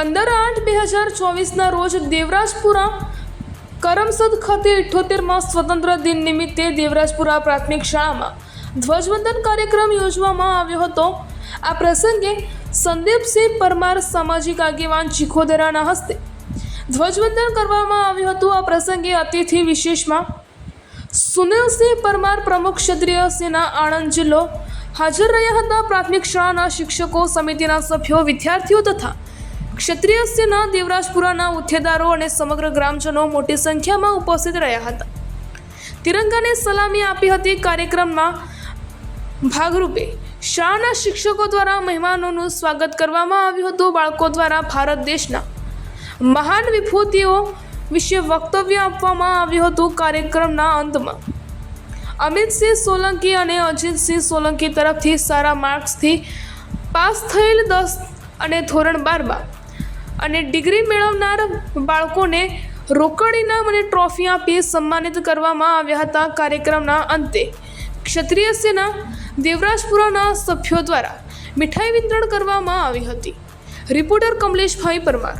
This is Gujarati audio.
પંદર આઠ બે હજાર ચોવીસના રોજ દેવરાજપુરા કરમસદ ખાતે ઇઠ્ઠોતેરમાં સ્વતંત્ર દિન નિમિત્તે દેવરાજપુરા પ્રાથમિક શાળામાં ધ્વજવંદન કાર્યક્રમ યોજવામાં આવ્યો હતો. આ પ્રસંગે સંદીપસિંહ પરમાર સામાજિક આગેવાન ચીખોદરાના હસ્તે ધ્વજવંદન કરવામાં આવ્યું હતું. આ પ્રસંગે અતિથિ વિશેષમાં સુનિલસિંહ પરમાર પ્રમુખ ક્ષત્રિય સેના આણંદ જિલ્લો હાજર રહ્યા હતા. પ્રાથમિક શાળાના શિક્ષકો સમિતિના સભ્યો, વિદ્યાર્થીઓ તથા ક્ષત્રિય સેના દેવરાજપુરાના ઉઠેદારો અને સમગ્ર ગ્રામજનો મોટી સંખ્યામાં ઉપસ્થિત રહ્યા હતા. તિરંગાને સલામી આપી હતી કાર્યક્રમમાં ભાગરૂપે. શાળાના શિક્ષકો દ્વારા મહેમાનોનું સ્વાગત કરવામાં આવ્યું હતું. બાળકો દ્વારા ભારત દેશના મહાન વિભૂતિઓ વિશે વક્તવ્ય આપવામાં આવ્યું હતું કાર્યક્રમના અંતમાં. અમિતસિંહ સોલંકી અને અજીતસિંહ સોલંકી તરફથી સારા માર્ક્સથી પાસ થયેલ દસ અને ધોરણ બારમાં અને ડિગ્રી મેળવનાર બાળકોને રોકડ ઇનામ અને ટ્રોફી આપી સન્માનિત કરવામાં આવ્યા હતા કાર્યક્રમના અંતે. ક્ષત્રિય સેના દેવરાજપુરાના સભ્યો દ્વારા મીઠાઈ વિતરણ કરવામાં આવી હતી. રિપોર્ટર કમલેશભાઈ પરમાર.